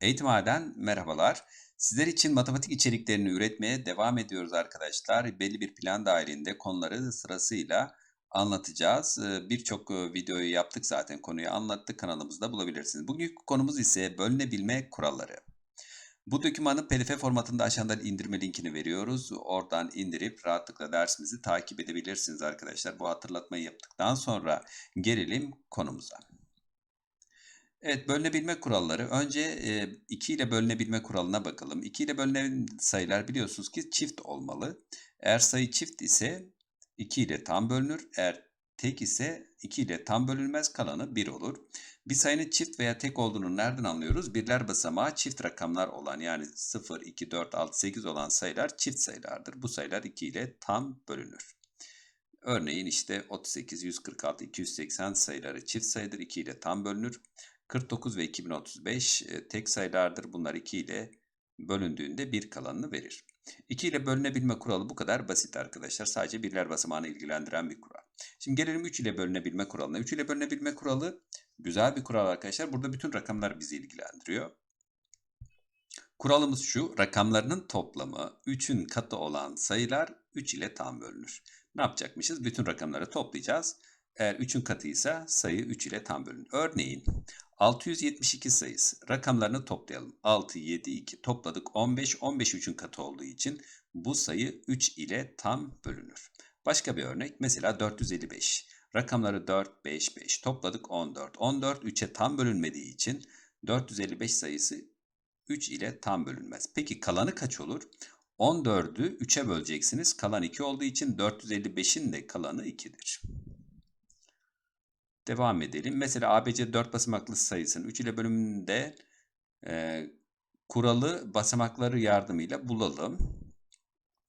Eğitimhane'den merhabalar. Sizler için matematik içeriklerini üretmeye devam ediyoruz arkadaşlar. Belli bir plan dahilinde konuları sırasıyla anlatacağız. Ee, Birçok e, videoyu yaptık zaten konuyu anlattık kanalımızda bulabilirsiniz. Bugünkü konumuz ise bölünebilme kuralları. Bu dokümanın pdf formatında aşağıdan indirme linkini veriyoruz. Oradan indirip rahatlıkla dersimizi takip edebilirsiniz arkadaşlar. Bu hatırlatmayı yaptıktan sonra gelelim konumuza. Evet, bölünebilme kuralları. Önce e, 2 ile bölünebilme kuralına bakalım. 2 ile bölünen sayılar biliyorsunuz ki çift olmalı. Eğer sayı çift ise 2 ile tam bölünür. Eğer tek ise 2 ile tam bölünmez kalanı 1 olur. Bir sayının çift veya tek olduğunu nereden anlıyoruz? Birler basamağı çift rakamlar olan yani 0, 2, 4, 6, 8 olan sayılar çift sayılardır. Bu sayılar 2 ile tam bölünür. Örneğin işte 38, 146, 280 sayıları çift sayıdır. 2 ile tam bölünür. 49 ve 2035 e, tek sayılardır. Bunlar 2 ile bölündüğünde bir kalanını verir. 2 ile bölünebilme kuralı bu kadar basit arkadaşlar. Sadece birler basamağını ilgilendiren bir kural. Şimdi gelelim 3 ile bölünebilme kuralına. 3 ile bölünebilme kuralı güzel bir kural arkadaşlar. Burada bütün rakamlar bizi ilgilendiriyor. Kuralımız şu, rakamlarının toplamı 3'ün katı olan sayılar 3 ile tam bölünür. Ne yapacakmışız? Bütün rakamları toplayacağız. Eğer 3'ün katıysa sayı 3 ile tam bölünür. Örneğin 672 sayısı. Rakamlarını toplayalım. 6, 7, 2 topladık. 15, 15 3'ün katı olduğu için bu sayı 3 ile tam bölünür. Başka bir örnek mesela 455. Rakamları 4, 5, 5 topladık 14. 14 3'e tam bölünmediği için 455 sayısı 3 ile tam bölünmez. Peki kalanı kaç olur? 14'ü 3'e böleceksiniz. Kalan 2 olduğu için 455'in de kalanı 2'dir. Devam edelim. Mesela ABC 4 basamaklı sayısının 3 ile bölümünde e, kuralı basamakları yardımıyla bulalım.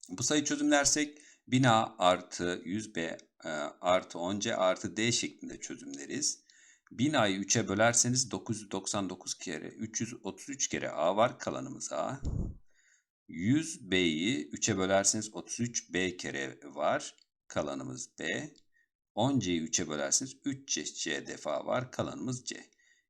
Bu sayı çözümlersek 1000A artı 100B e, artı 10C artı D şeklinde çözümleriz. 1000A'yı 3'e bölerseniz 999 kere 333 kere A var kalanımız A. 100B'yi 3'e bölerseniz 33B kere var kalanımız B. 10c'yi 3'e bölersiniz 3c defa var. Kalanımız c.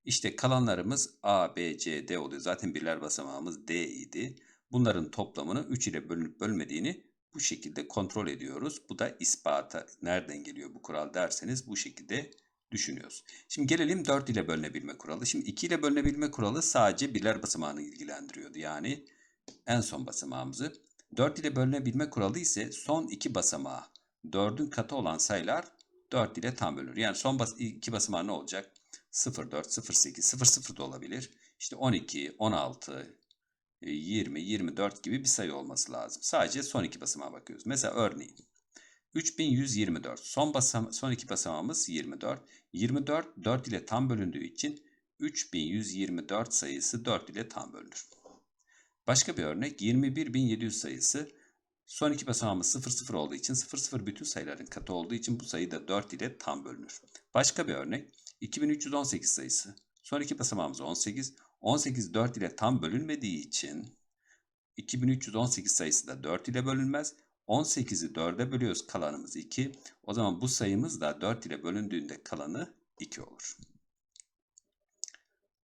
İşte kalanlarımız a, b, c, d oluyor. Zaten birler basamağımız d idi. Bunların toplamını 3 ile bölünüp bölmediğini bu şekilde kontrol ediyoruz. Bu da ispata nereden geliyor bu kural derseniz bu şekilde düşünüyoruz. Şimdi gelelim 4 ile bölünebilme kuralı. Şimdi 2 ile bölünebilme kuralı sadece birler basamağını ilgilendiriyordu. Yani en son basamağımızı. 4 ile bölünebilme kuralı ise son iki basamağı 4'ün katı olan sayılar 4 ile tam bölünür. Yani son bas iki basamağı ne olacak? 0, 4, 0, 8, 0, 0 da olabilir. İşte 12, 16, 20, 24 gibi bir sayı olması lazım. Sadece son iki basamağa bakıyoruz. Mesela örneğin 3124. Son, basam son iki basamağımız 24. 24 4 ile tam bölündüğü için 3124 sayısı 4 ile tam bölünür. Başka bir örnek 21700 sayısı Son iki basamağımız 0 0 olduğu için 0 0 bütün sayıların katı olduğu için bu sayı da 4 ile tam bölünür. Başka bir örnek 2318 sayısı. Son iki basamağımız 18. 18 4 ile tam bölünmediği için 2318 sayısı da 4 ile bölünmez. 18'i 4'e bölüyoruz kalanımız 2. O zaman bu sayımız da 4 ile bölündüğünde kalanı 2 olur.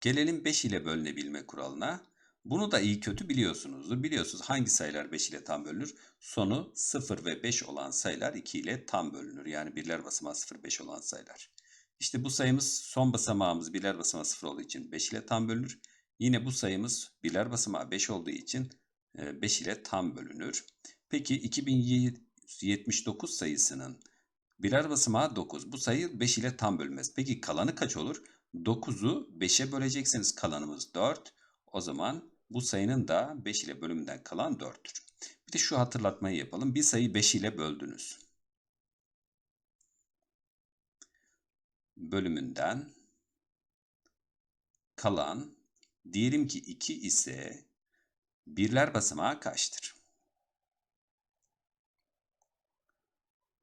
Gelelim 5 ile bölünebilme kuralına. Bunu da iyi kötü biliyorsunuzdur. Biliyorsunuz hangi sayılar 5 ile tam bölünür? Sonu 0 ve 5 olan sayılar 2 ile tam bölünür. Yani birler basamağı 0, 5 olan sayılar. İşte bu sayımız son basamağımız birler basamağı 0 olduğu için 5 ile tam bölünür. Yine bu sayımız birler basamağı 5 olduğu için 5 e, ile tam bölünür. Peki 2079 sayısının birer basamağı 9. Bu sayı 5 ile tam bölünmez. Peki kalanı kaç olur? 9'u 5'e bölecekseniz kalanımız 4. O zaman bu sayının da 5 ile bölümünden kalan 4'tür. Bir de şu hatırlatmayı yapalım. Bir sayı 5 ile böldünüz. Bölümünden kalan diyelim ki 2 ise birler basamağı kaçtır?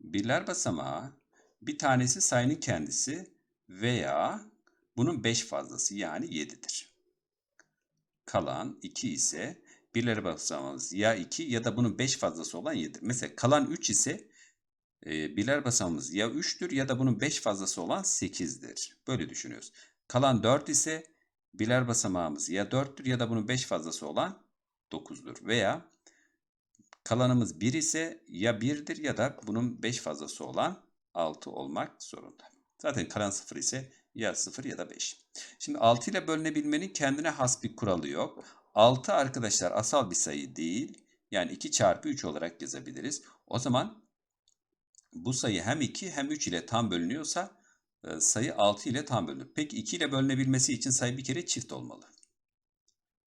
Birler basamağı bir tanesi sayının kendisi veya bunun 5 fazlası yani 7'dir kalan 2 ise birleri basamağımız ya 2 ya da bunun 5 fazlası olan 7. Mesela kalan 3 ise e, birler basamağımız ya 3'tür ya da bunun 5 fazlası olan 8'dir. Böyle düşünüyoruz. Kalan 4 ise birer basamağımız ya 4'tür ya da bunun 5 fazlası olan 9'dur. Veya kalanımız 1 ise ya 1'dir ya da bunun 5 fazlası olan 6 olmak zorunda. Zaten kalan 0 ise ya 0 ya da 5. Şimdi 6 ile bölünebilmenin kendine has bir kuralı yok. 6 arkadaşlar asal bir sayı değil. Yani 2 çarpı 3 olarak yazabiliriz. O zaman bu sayı hem 2 hem 3 ile tam bölünüyorsa e, sayı 6 ile tam bölünür. Peki 2 ile bölünebilmesi için sayı bir kere çift olmalı.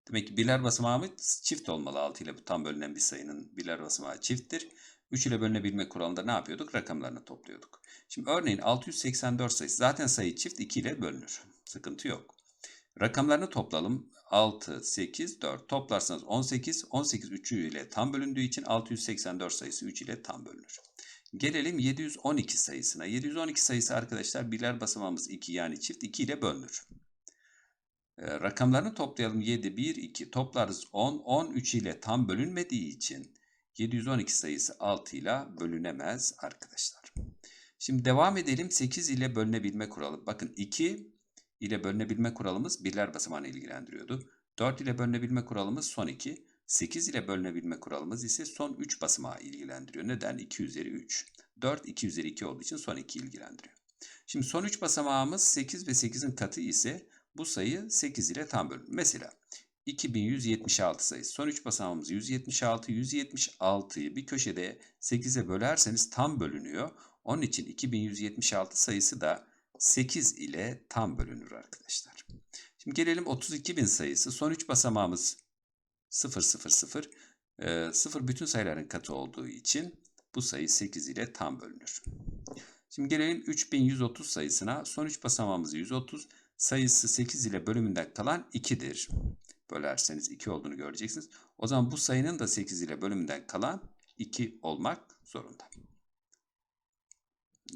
Demek ki birler basamağımız çift olmalı. 6 ile tam bölünen bir sayının birler basamağı çifttir. 3 ile bölünebilme kuralında ne yapıyorduk? Rakamlarını topluyorduk. Şimdi örneğin 684 sayısı zaten sayı çift 2 ile bölünür. Sıkıntı yok. Rakamlarını toplayalım. 6, 8, 4 toplarsanız 18. 18 3 ile tam bölündüğü için 684 sayısı 3 ile tam bölünür. Gelelim 712 sayısına. 712 sayısı arkadaşlar birler basamağımız 2 yani çift 2 ile bölünür. E, rakamlarını toplayalım. 7, 1, 2 toplarız 10. 10 3 ile tam bölünmediği için 712 sayısı 6 ile bölünemez arkadaşlar. Şimdi devam edelim 8 ile bölünebilme kuralı. Bakın 2 ile bölünebilme kuralımız birler basamağını ilgilendiriyordu. 4 ile bölünebilme kuralımız son 2. 8 ile bölünebilme kuralımız ise son 3 basamağı ilgilendiriyor. Neden? 2 üzeri 3. 4 2 üzeri 2 olduğu için son 2 ilgilendiriyor. Şimdi son 3 basamağımız 8 ve 8'in katı ise bu sayı 8 ile tam bölünür. Mesela 2176 sayısı. Son 3 basamağımız 176. 176'yı bir köşede 8'e bölerseniz tam bölünüyor. Onun için 2176 sayısı da 8 ile tam bölünür arkadaşlar. Şimdi gelelim 32.000 sayısı. Son 3 basamağımız 0, 0, 0. E, 0 bütün sayıların katı olduğu için bu sayı 8 ile tam bölünür. Şimdi gelelim 3130 sayısına. Son 3 basamağımız 130. Sayısı 8 ile bölümünden kalan 2'dir. Bölerseniz 2 olduğunu göreceksiniz. O zaman bu sayının da 8 ile bölümünden kalan 2 olmak zorunda.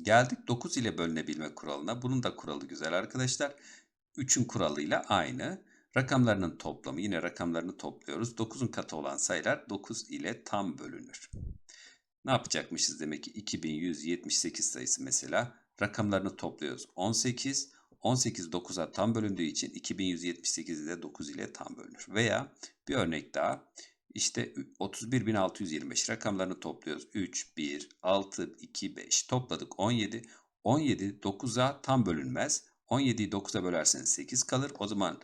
Geldik 9 ile bölünebilme kuralına. Bunun da kuralı güzel arkadaşlar. 3'ün kuralıyla aynı. Rakamlarının toplamı yine rakamlarını topluyoruz. 9'un katı olan sayılar 9 ile tam bölünür. Ne yapacakmışız demek ki 2178 sayısı mesela rakamlarını topluyoruz. 18 18 9'a tam bölündüğü için 2178 de 9 ile tam bölünür. Veya bir örnek daha işte 31625 rakamlarını topluyoruz. 3, 1, 6, 2, 5 topladık 17. 17 9'a tam bölünmez. 17'yi 9'a bölerseniz 8 kalır. O zaman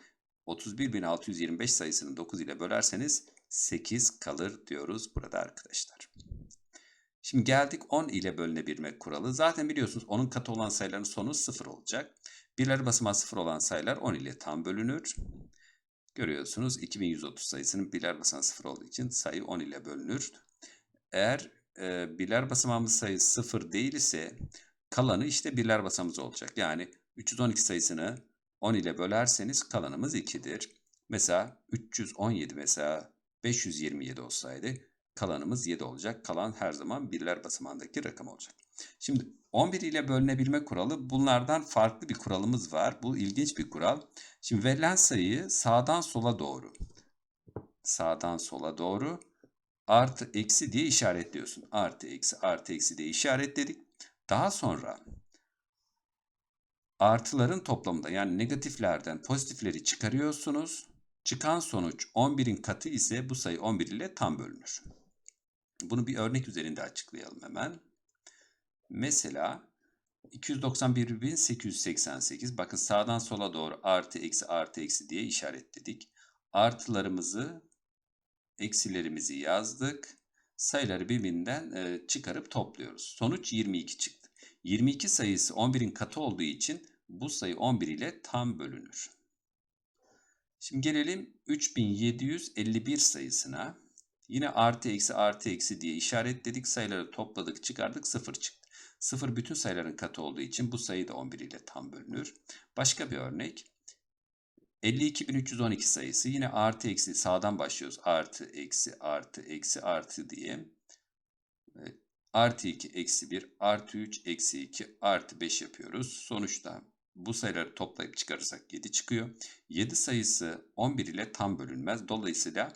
31625 sayısını 9 ile bölerseniz 8 kalır diyoruz burada arkadaşlar. Şimdi geldik 10 ile bölünebilme kuralı. Zaten biliyorsunuz onun katı olan sayıların sonu 0 olacak. Birler basamağı 0 olan sayılar 10 ile tam bölünür. Görüyorsunuz 2130 sayısının birler basamağı 0 olduğu için sayı 10 ile bölünür. Eğer e, birler basamağımız sayı 0 değil ise kalanı işte birler basamağımız olacak. Yani 312 sayısını 10 ile bölerseniz kalanımız 2'dir. Mesela 317 mesela 527 olsaydı kalanımız 7 olacak. Kalan her zaman birler basamağındaki rakam olacak. Şimdi 11 ile bölünebilme kuralı bunlardan farklı bir kuralımız var. Bu ilginç bir kural. Şimdi verilen sayıyı sağdan sola doğru sağdan sola doğru artı eksi diye işaretliyorsun. Artı eksi artı eksi diye işaretledik. Daha sonra artıların toplamında yani negatiflerden pozitifleri çıkarıyorsunuz. Çıkan sonuç 11'in katı ise bu sayı 11 ile tam bölünür. Bunu bir örnek üzerinde açıklayalım hemen. Mesela 291.888 bakın sağdan sola doğru artı eksi artı eksi diye işaretledik. Artılarımızı eksilerimizi yazdık. Sayıları birbirinden e, çıkarıp topluyoruz. Sonuç 22 çıktı. 22 sayısı 11'in katı olduğu için bu sayı 11 ile tam bölünür. Şimdi gelelim 3751 sayısına. Yine artı eksi artı eksi diye işaretledik. Sayıları topladık çıkardık 0 çıktı. 0 bütün sayıların katı olduğu için bu sayı da 11 ile tam bölünür. Başka bir örnek. 52.312 sayısı yine artı eksi sağdan başlıyoruz. Artı eksi artı eksi artı diye. Artı 2 eksi 1 artı 3 eksi 2 artı 5 yapıyoruz. Sonuçta bu sayıları toplayıp çıkarırsak 7 çıkıyor. 7 sayısı 11 ile tam bölünmez. Dolayısıyla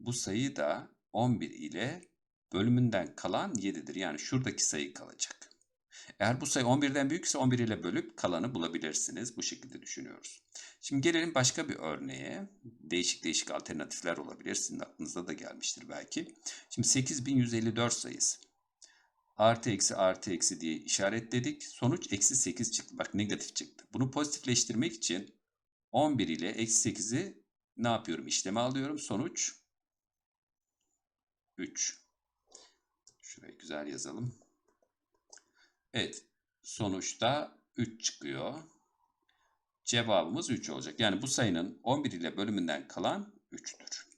bu sayı da 11 ile bölümünden kalan 7'dir. Yani şuradaki sayı kalacak. Eğer bu sayı 11'den büyükse 11 ile bölüp kalanı bulabilirsiniz. Bu şekilde düşünüyoruz. Şimdi gelelim başka bir örneğe. Değişik değişik alternatifler olabilir. Sizin aklınıza da gelmiştir belki. Şimdi 8154 sayısı. Artı eksi artı eksi diye işaretledik. Sonuç eksi 8 çıktı. Bak negatif çıktı. Bunu pozitifleştirmek için 11 ile eksi 8'i ne yapıyorum? İşleme alıyorum. Sonuç 3. Şurayı güzel yazalım. Evet. Sonuçta 3 çıkıyor. Cevabımız 3 olacak. Yani bu sayının 11 ile bölümünden kalan 3'tür.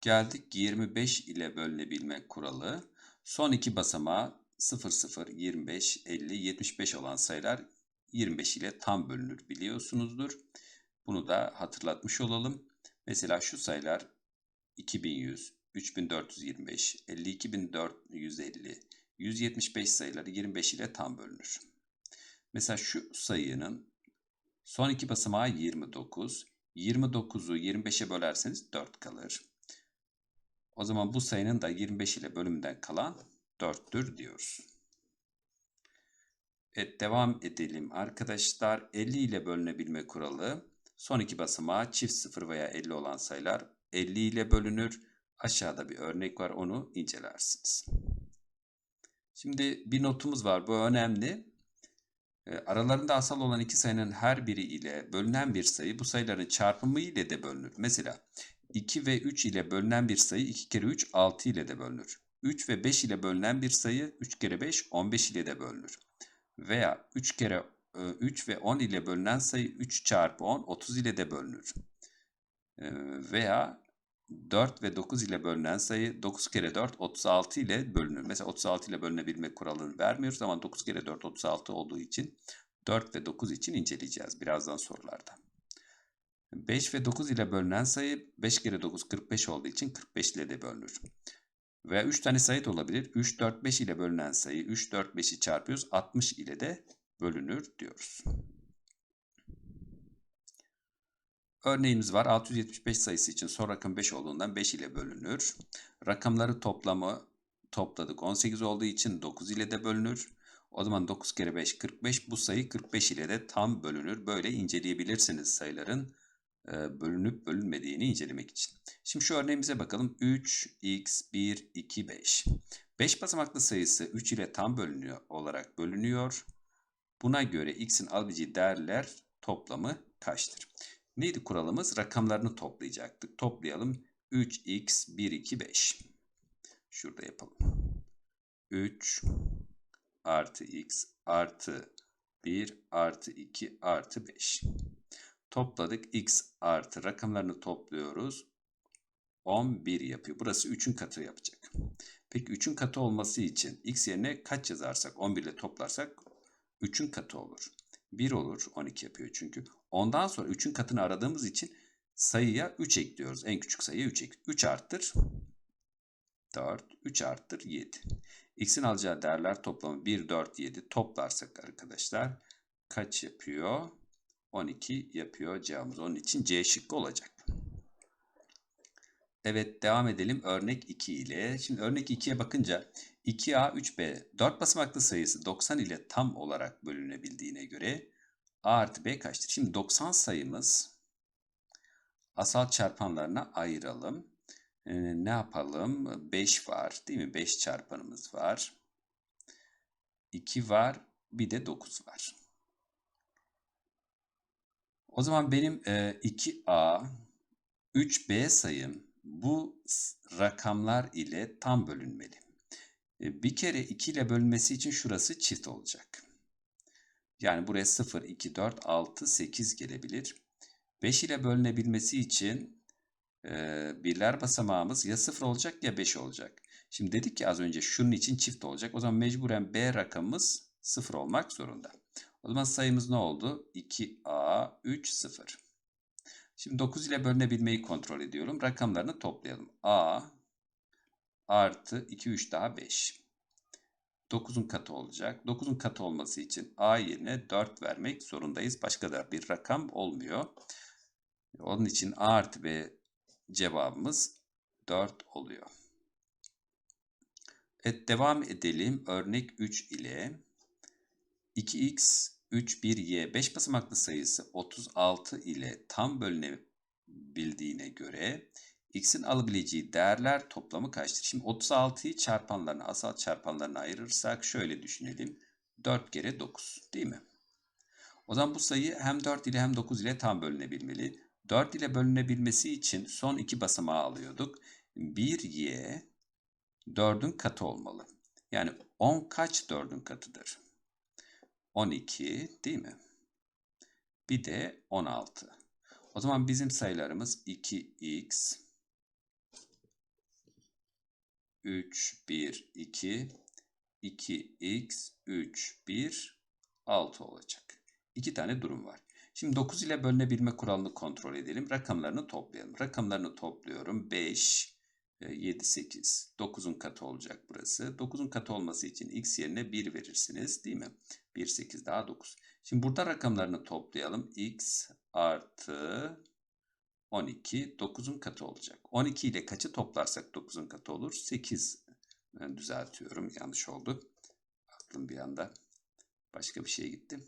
Geldik 25 ile bölünebilme kuralı. Son iki basamağı 0, 0, 25, 50, 75 olan sayılar 25 ile tam bölünür biliyorsunuzdur. Bunu da hatırlatmış olalım. Mesela şu sayılar 2100, 3425, 52450, 175 sayıları 25 ile tam bölünür. Mesela şu sayının son iki basamağı 29. 29'u 25'e bölerseniz 4 kalır. O zaman bu sayının da 25 ile bölümünden kalan 4'tür diyoruz. Evet devam edelim arkadaşlar. 50 ile bölünebilme kuralı. Son iki basamağı çift 0 veya 50 olan sayılar 50 ile bölünür. Aşağıda bir örnek var onu incelersiniz. Şimdi bir notumuz var bu önemli. Aralarında asal olan iki sayının her biri ile bölünen bir sayı bu sayıların çarpımı ile de bölünür. Mesela 2 ve 3 ile bölünen bir sayı 2 kere 3 6 ile de bölünür. 3 ve 5 ile bölünen bir sayı 3 kere 5 15 ile de bölünür. Veya 3 kere 3 ve 10 ile bölünen sayı 3 çarpı 10 30 ile de bölünür. Veya 4 ve 9 ile bölünen sayı 9 kere 4 36 ile bölünür. Mesela 36 ile bölünebilme kuralını vermiyoruz ama 9 kere 4 36 olduğu için 4 ve 9 için inceleyeceğiz birazdan sorularda. 5 ve 9 ile bölünen sayı 5 kere 9 45 olduğu için 45 ile de bölünür. Veya 3 tane sayı da olabilir. 3, 4, 5 ile bölünen sayı 3, 4, 5'i çarpıyoruz. 60 ile de bölünür diyoruz. Örneğimiz var. 675 sayısı için son rakam 5 olduğundan 5 ile bölünür. Rakamları toplamı topladık. 18 olduğu için 9 ile de bölünür. O zaman 9 kere 5 45. Bu sayı 45 ile de tam bölünür. Böyle inceleyebilirsiniz sayıların bölünüp bölünmediğini incelemek için. Şimdi şu örneğimize bakalım. 3, x, 1, 2, 5. 5 basamaklı sayısı 3 ile tam bölünüyor olarak bölünüyor. Buna göre x'in alabileceği değerler toplamı kaçtır? Neydi kuralımız? Rakamlarını toplayacaktık. Toplayalım. 3x, 1, 2, 5. Şurada yapalım. 3 artı x artı 1 artı 2 artı 5. Topladık. X artı rakamlarını topluyoruz. 11 yapıyor. Burası 3'ün katı yapacak. Peki 3'ün katı olması için x yerine kaç yazarsak 11 ile toplarsak 3'ün katı olur. 1 olur. 12 yapıyor çünkü. Ondan sonra 3'ün katını aradığımız için sayıya 3 ekliyoruz. En küçük sayıya 3 ek. 3 arttır 4. 3 arttır 7. X'in alacağı değerler toplamı 1, 4, 7 toplarsak arkadaşlar kaç yapıyor? 12 yapıyor cevabımız. Onun için C şıkkı olacak. Evet devam edelim örnek 2 ile. Şimdi örnek 2'ye bakınca 2A 3B 4 basamaklı sayısı 90 ile tam olarak bölünebildiğine göre A artı B kaçtır? Şimdi 90 sayımız asal çarpanlarına ayıralım. Ee, ne yapalım? 5 var değil mi? 5 çarpanımız var. 2 var. Bir de 9 var. O zaman benim e, 2A, 3B sayım bu rakamlar ile tam bölünmeli. E, bir kere 2 ile bölünmesi için şurası çift olacak. Yani buraya 0, 2, 4, 6, 8 gelebilir. 5 ile bölünebilmesi için e, birler basamağımız ya 0 olacak ya 5 olacak. Şimdi dedik ki az önce şunun için çift olacak. O zaman mecburen B rakamımız 0 olmak zorunda. O zaman sayımız ne oldu? 2A 3 0. Şimdi 9 ile bölünebilmeyi kontrol ediyorum. Rakamlarını toplayalım. A artı 2 3 daha 5. 9'un katı olacak. 9'un katı olması için A yerine 4 vermek zorundayız. Başka da bir rakam olmuyor. Onun için A artı B cevabımız 4 oluyor. Evet devam edelim. Örnek 3 ile 2x 3 1 y 5 basamaklı sayısı 36 ile tam bölünebildiğine göre x'in alabileceği değerler toplamı kaçtır? Şimdi 36'yı çarpanlarına, asal çarpanlarına ayırırsak şöyle düşünelim. 4 kere 9 değil mi? O zaman bu sayı hem 4 ile hem 9 ile tam bölünebilmeli. 4 ile bölünebilmesi için son iki basamağı alıyorduk. 1y 4'ün katı olmalı. Yani 10 kaç 4'ün katıdır? 12 değil mi? Bir de 16. O zaman bizim sayılarımız 2x 3 1 2 2x 3 1 6 olacak. İki tane durum var. Şimdi 9 ile bölünebilme kuralını kontrol edelim. Rakamlarını toplayalım. Rakamlarını topluyorum. 5, 7, 8. 9'un katı olacak burası. 9'un katı olması için x yerine 1 verirsiniz değil mi? 1, 8 daha 9. Şimdi burada rakamlarını toplayalım. x artı 12 9'un katı olacak. 12 ile kaçı toplarsak 9'un katı olur? 8. Ben düzeltiyorum. Yanlış oldu. Aklım bir anda başka bir şeye gitti.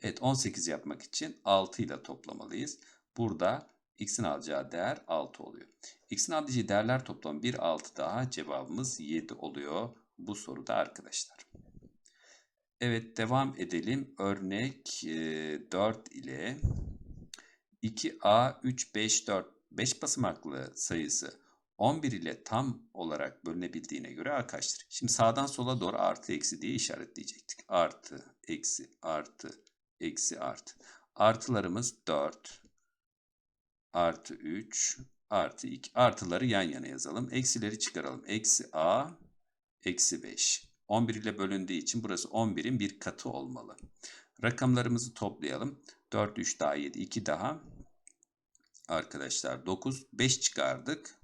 Evet 18 yapmak için 6 ile toplamalıyız. Burada x'in alacağı değer 6 oluyor. x'in alacağı değerler toplamı 1 6 daha cevabımız 7 oluyor bu soruda arkadaşlar. Evet devam edelim. Örnek 4 ile 2a 3 5 4 5 basamaklı sayısı 11 ile tam olarak bölünebildiğine göre a kaçtır? Şimdi sağdan sola doğru artı eksi diye işaretleyecektik. Artı, eksi, artı, eksi, artı. Artılarımız 4, artı 3, artı 2. Artıları yan yana yazalım. Eksileri çıkaralım. Eksi a, eksi 5. 11 ile bölündüğü için burası 11'in bir katı olmalı. Rakamlarımızı toplayalım. 4, 3 daha 7, 2 daha. Arkadaşlar 9, 5 çıkardık.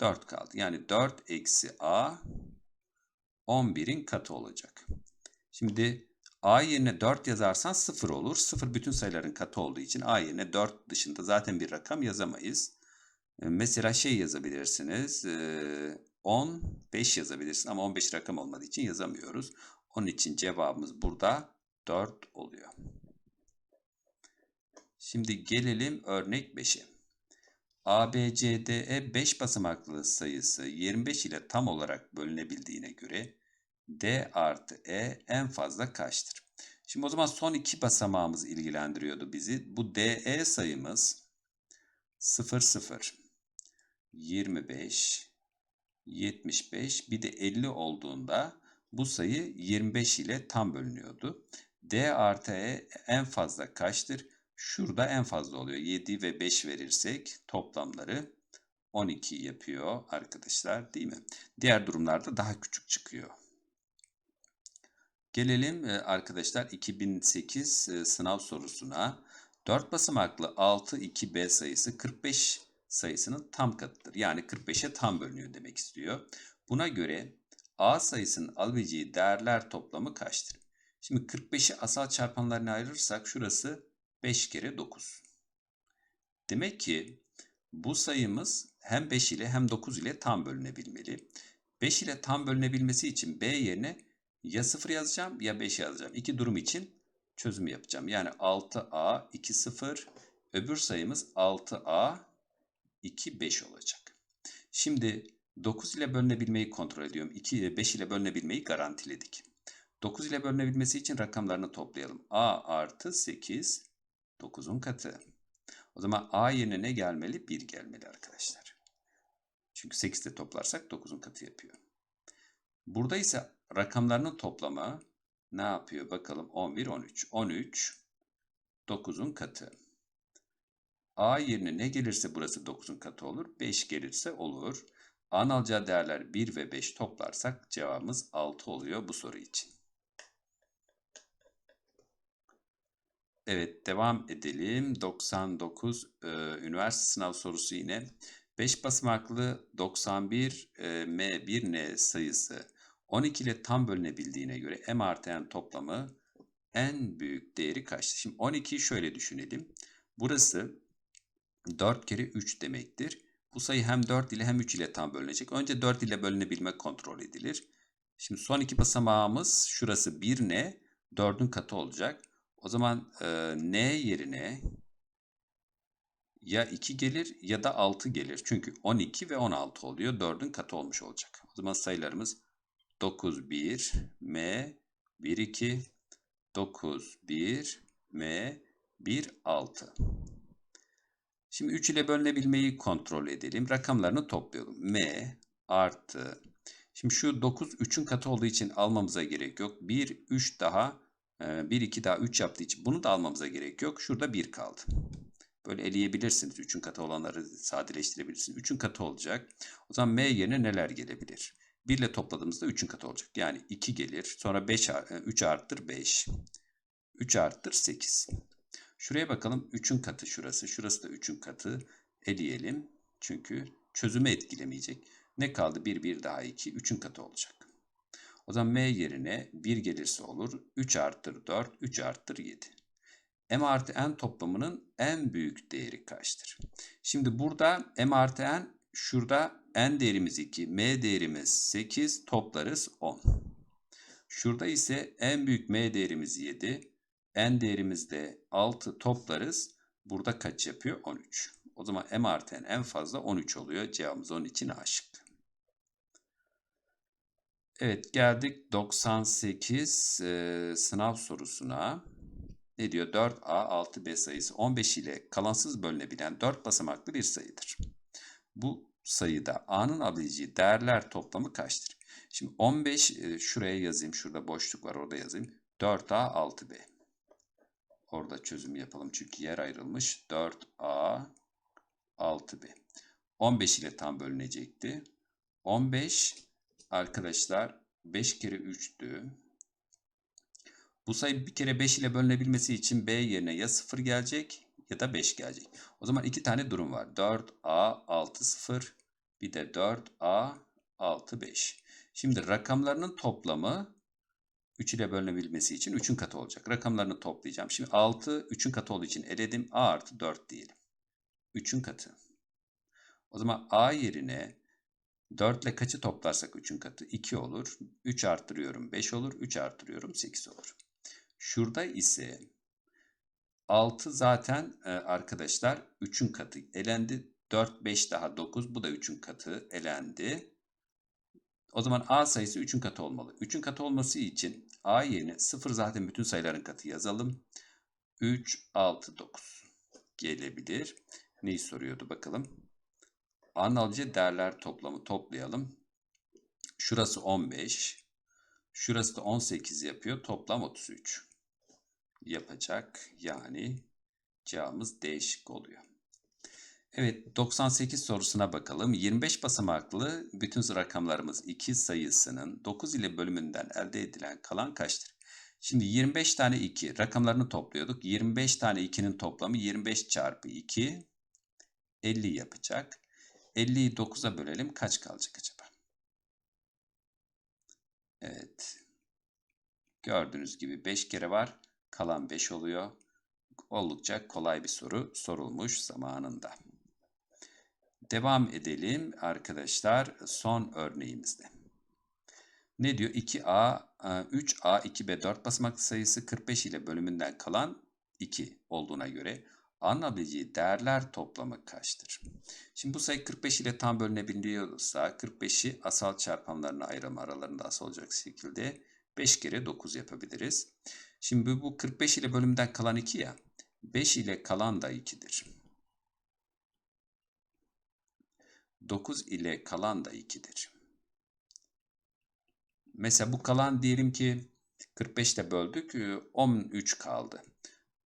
4 kaldı. Yani 4 eksi a 11'in katı olacak. Şimdi a yerine 4 yazarsan 0 olur. 0 bütün sayıların katı olduğu için a yerine 4 dışında zaten bir rakam yazamayız. Mesela şey yazabilirsiniz. 10, 5 yazabilirsin ama 15 rakam olmadığı için yazamıyoruz. Onun için cevabımız burada 4 oluyor. Şimdi gelelim örnek 5'e. ABCDE 5 basamaklı sayısı 25 ile tam olarak bölünebildiğine göre D artı E en fazla kaçtır? Şimdi o zaman son iki basamağımız ilgilendiriyordu bizi. Bu DE sayımız 0, 0, 25, 75 bir de 50 olduğunda bu sayı 25 ile tam bölünüyordu. D artı E en fazla kaçtır? Şurada en fazla oluyor. 7 ve 5 verirsek toplamları 12 yapıyor arkadaşlar değil mi? Diğer durumlarda daha küçük çıkıyor. Gelelim e, arkadaşlar 2008 e, sınav sorusuna. 4 basamaklı 6 2b sayısı 45 sayısının tam katıdır. Yani 45'e tam bölünüyor demek istiyor. Buna göre a sayısının alabileceği değerler toplamı kaçtır? Şimdi 45'i asal çarpanlarına ayırırsak şurası 5 kere 9. Demek ki bu sayımız hem 5 ile hem 9 ile tam bölünebilmeli. 5 ile tam bölünebilmesi için B yerine ya 0 yazacağım ya 5 yazacağım. İki durum için çözüm yapacağım. Yani 6A 2 0 öbür sayımız 6A 2 5 olacak. Şimdi 9 ile bölünebilmeyi kontrol ediyorum. 2 5 ile bölünebilmeyi garantiledik. 9 ile bölünebilmesi için rakamlarını toplayalım. A artı 8 9'un katı. O zaman A yerine ne gelmeli? 1 gelmeli arkadaşlar. Çünkü 8'de toplarsak 9'un katı yapıyor. Burada ise rakamlarının toplamı ne yapıyor? Bakalım 11, 13. 13, 9'un katı. A yerine ne gelirse burası 9'un katı olur. 5 gelirse olur. A'nın alacağı değerler 1 ve 5 toplarsak cevabımız 6 oluyor bu soru için. Evet devam edelim. 99 e, üniversite sınav sorusu yine. 5 basamaklı 91 e, M1N sayısı 12 ile tam bölünebildiğine göre M artı N toplamı en büyük değeri kaçtır? Şimdi 12'yi şöyle düşünelim. Burası 4 kere 3 demektir. Bu sayı hem 4 ile hem 3 ile tam bölünecek. Önce 4 ile bölünebilme kontrol edilir. Şimdi son iki basamağımız şurası 1 ne? 4'ün katı olacak. O zaman e, n yerine ya 2 gelir ya da 6 gelir. Çünkü 12 ve 16 oluyor. 4'ün katı olmuş olacak. O zaman sayılarımız 9, 1, m, 1, 2, 9, 1, m, 1, 6. Şimdi 3 ile bölünebilmeyi kontrol edelim. Rakamlarını toplayalım. m artı. Şimdi şu 9 3'ün katı olduğu için almamıza gerek yok. 1, 3 daha 1, 2 daha 3 yaptığı için bunu da almamıza gerek yok. Şurada 1 kaldı. Böyle eleyebilirsiniz. 3'ün katı olanları sadeleştirebilirsiniz. 3'ün katı olacak. O zaman m yerine neler gelebilir? 1 ile topladığımızda 3'ün katı olacak. Yani 2 gelir. Sonra 5, 3 arttır 5. 3 arttır 8. Şuraya bakalım. 3'ün katı şurası. Şurası da 3'ün katı. Eleyelim. Çünkü çözümü etkilemeyecek. Ne kaldı? 1, 1 daha 2. 3'ün katı olacak. O zaman m yerine 1 gelirse olur. 3 arttır 4, 3 arttır 7. m artı n toplamının en büyük değeri kaçtır? Şimdi burada m artı n şurada n değerimiz 2, m değerimiz 8 toplarız 10. Şurada ise en büyük m değerimiz 7, n değerimiz de 6 toplarız. Burada kaç yapıyor? 13. O zaman m artı n en fazla 13 oluyor. Cevabımız onun için A şıkkı. Evet geldik 98 e, sınav sorusuna. Ne diyor? 4A 6B sayısı 15 ile kalansız bölünebilen 4 basamaklı bir sayıdır. Bu sayıda A'nın alabileceği değerler toplamı kaçtır? Şimdi 15 e, şuraya yazayım. Şurada boşluk var orada yazayım. 4A 6B. Orada çözüm yapalım çünkü yer ayrılmış. 4A 6B. 15 ile tam bölünecekti. 15 arkadaşlar 5 kere 3'tü. Bu sayı bir kere 5 ile bölünebilmesi için B yerine ya 0 gelecek ya da 5 gelecek. O zaman iki tane durum var. 4A 6 0 bir de 4A 6 5. Şimdi rakamlarının toplamı 3 ile bölünebilmesi için 3'ün katı olacak. Rakamlarını toplayacağım. Şimdi 6 3'ün katı olduğu için eledim. A artı 4 diyelim. 3'ün katı. O zaman A yerine 4 ile kaçı toplarsak 3'ün katı? 2 olur. 3 arttırıyorum 5 olur. 3 arttırıyorum 8 olur. Şurada ise 6 zaten e, arkadaşlar 3'ün katı elendi. 4, 5 daha 9 bu da 3'ün katı elendi. O zaman A sayısı 3'ün katı olmalı. 3'ün katı olması için A yerine 0 zaten bütün sayıların katı yazalım. 3, 6, 9 gelebilir. Neyi soruyordu bakalım. Alacağı değerler toplamı toplayalım. Şurası 15. Şurası da 18 yapıyor. Toplam 33 yapacak. Yani cevabımız değişik oluyor. Evet 98 sorusuna bakalım. 25 basamaklı bütün rakamlarımız 2 sayısının 9 ile bölümünden elde edilen kalan kaçtır? Şimdi 25 tane 2 rakamlarını topluyorduk. 25 tane 2'nin toplamı 25 çarpı 2 50 yapacak. 50'yi 9'a bölelim kaç kalacak acaba? Evet. Gördüğünüz gibi 5 kere var. Kalan 5 oluyor. Oldukça kolay bir soru sorulmuş zamanında. Devam edelim arkadaşlar son örneğimizde. Ne diyor? 2A, 3A, 2B 4 basamaklı sayısı 45 ile bölümünden kalan 2 olduğuna göre alınabileceği değerler toplamı kaçtır? Şimdi bu sayı 45 ile tam bölünebiliyorsa 45'i asal çarpanlarına ayırma aralarında asal olacak şekilde 5 kere 9 yapabiliriz. Şimdi bu 45 ile bölümden kalan 2 ya. 5 ile kalan da 2'dir. 9 ile kalan da 2'dir. Mesela bu kalan diyelim ki 45'te böldük 13 kaldı.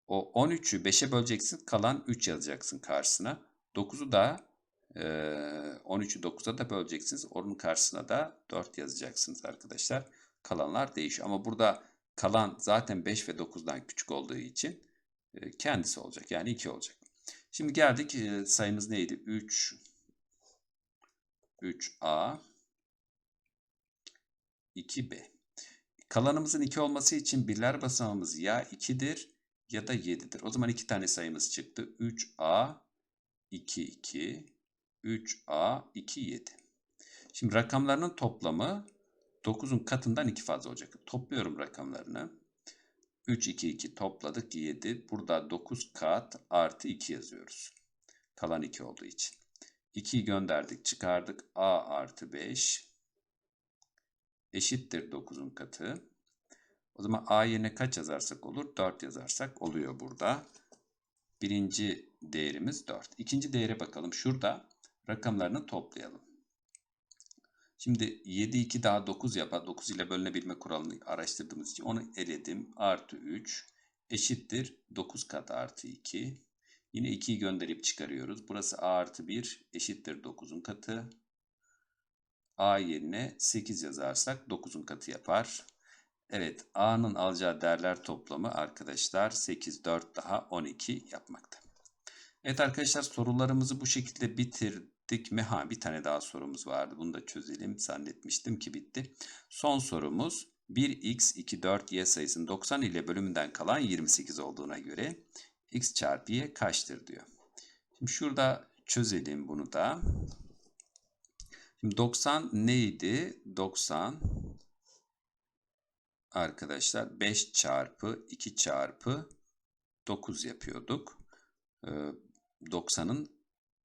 O 13'ü 5'e böleceksin kalan 3 yazacaksın karşısına. 9'u da 13'ü 9'a da böleceksiniz. Onun karşısına da 4 yazacaksınız arkadaşlar. Kalanlar değişiyor. Ama burada kalan zaten 5 ve 9'dan küçük olduğu için kendisi olacak. Yani 2 olacak. Şimdi geldik sayımız neydi? 3 3A 2B. Kalanımızın 2 olması için birler basamağımız ya 2'dir ya da 7'dir. O zaman iki tane sayımız çıktı. 3A 2 2 3A 2 7. Şimdi rakamlarının toplamı 9'un katından 2 fazla olacak. Topluyorum rakamlarını. 3, 2, 2 topladık 7. Burada 9 kat artı 2 yazıyoruz. Kalan 2 olduğu için. 2'yi gönderdik çıkardık. A artı 5 eşittir 9'un katı. O zaman A yerine kaç yazarsak olur? 4 yazarsak oluyor burada. Birinci değerimiz 4. İkinci değere bakalım. Şurada rakamlarını toplayalım. Şimdi 7, 2 daha 9 yapar. 9 ile bölünebilme kuralını araştırdığımız için onu eledim. Artı 3 eşittir 9 kat artı 2. Yine 2'yi gönderip çıkarıyoruz. Burası A artı 1 eşittir 9'un katı. A yerine 8 yazarsak 9'un katı yapar. Evet A'nın alacağı değerler toplamı arkadaşlar 8, 4 daha 12 yapmakta. Evet arkadaşlar sorularımızı bu şekilde bitirdik mi? Ha bir tane daha sorumuz vardı. Bunu da çözelim. Zannetmiştim ki bitti. Son sorumuz 1x 2 4 y sayısının 90 ile bölümünden kalan 28 olduğuna göre x çarpı y kaçtır diyor. Şimdi şurada çözelim bunu da. Şimdi 90 neydi? 90 arkadaşlar 5 çarpı 2 çarpı 9 yapıyorduk. 90'ın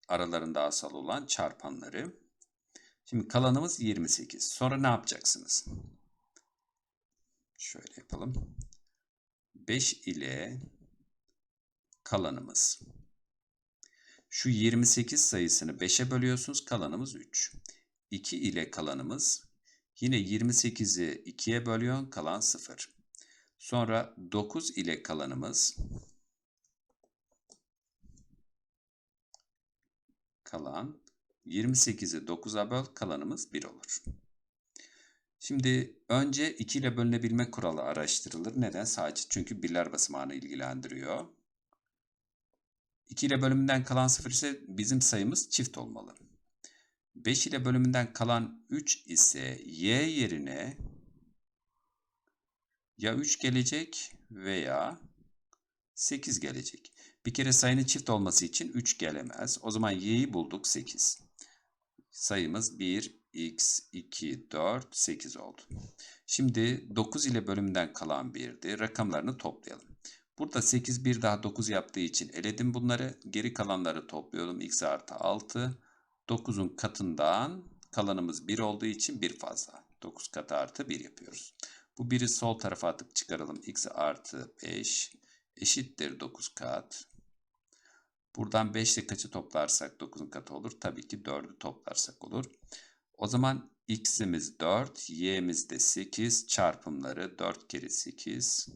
aralarında asal olan çarpanları. Şimdi kalanımız 28. Sonra ne yapacaksınız? Şöyle yapalım. 5 ile kalanımız. Şu 28 sayısını 5'e bölüyorsunuz. Kalanımız 3. 2 ile kalanımız. Yine 28'i 2'ye bölüyor. Kalan 0. Sonra 9 ile kalanımız. Kalan 28'i 9'a böl. Kalanımız 1 olur. Şimdi önce 2 ile bölünebilme kuralı araştırılır. Neden? Sadece çünkü birler basamağını ilgilendiriyor. 2 ile bölümünden kalan 0 ise bizim sayımız çift olmalı. 5 ile bölümünden kalan 3 ise y yerine ya 3 gelecek veya 8 gelecek. Bir kere sayının çift olması için 3 gelemez. O zaman y'yi bulduk 8. Sayımız 1, x, 2, 4, 8 oldu. Şimdi 9 ile bölümünden kalan 1'di. Rakamlarını toplayalım. Burada 8 bir daha 9 yaptığı için eledim bunları. Geri kalanları topluyorum. x artı 6. 9'un katından kalanımız 1 olduğu için 1 fazla. 9 katı artı 1 yapıyoruz. Bu 1'i sol tarafa atıp çıkaralım. x artı 5 eşittir 9 kat. Buradan 5 ile kaçı toplarsak 9'un katı olur? Tabii ki 4'ü toplarsak olur. O zaman x'imiz 4, y'miz de 8. Çarpımları 4 kere 8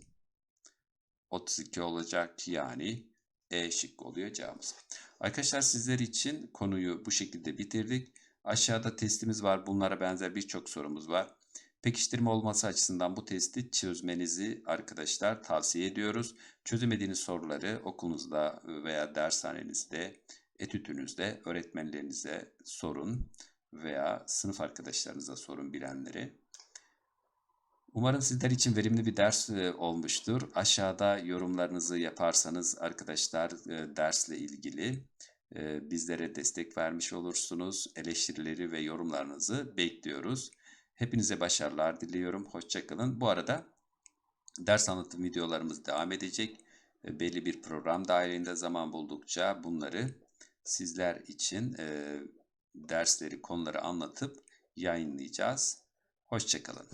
32 olacak. Yani E şıkkı oluyor cevabımız. Arkadaşlar sizler için konuyu bu şekilde bitirdik. Aşağıda testimiz var. Bunlara benzer birçok sorumuz var. Pekiştirme olması açısından bu testi çözmenizi arkadaşlar tavsiye ediyoruz. Çözemediğiniz soruları okulunuzda veya dershanenizde, etütünüzde öğretmenlerinize sorun veya sınıf arkadaşlarınıza sorun bilenleri. Umarım sizler için verimli bir ders e, olmuştur. Aşağıda yorumlarınızı yaparsanız arkadaşlar e, dersle ilgili e, bizlere destek vermiş olursunuz. Eleştirileri ve yorumlarınızı bekliyoruz. Hepinize başarılar diliyorum. Hoşçakalın. Bu arada ders anlatım videolarımız devam edecek. Belli bir program dahilinde zaman buldukça bunları sizler için dersleri, konuları anlatıp yayınlayacağız. Hoşçakalın.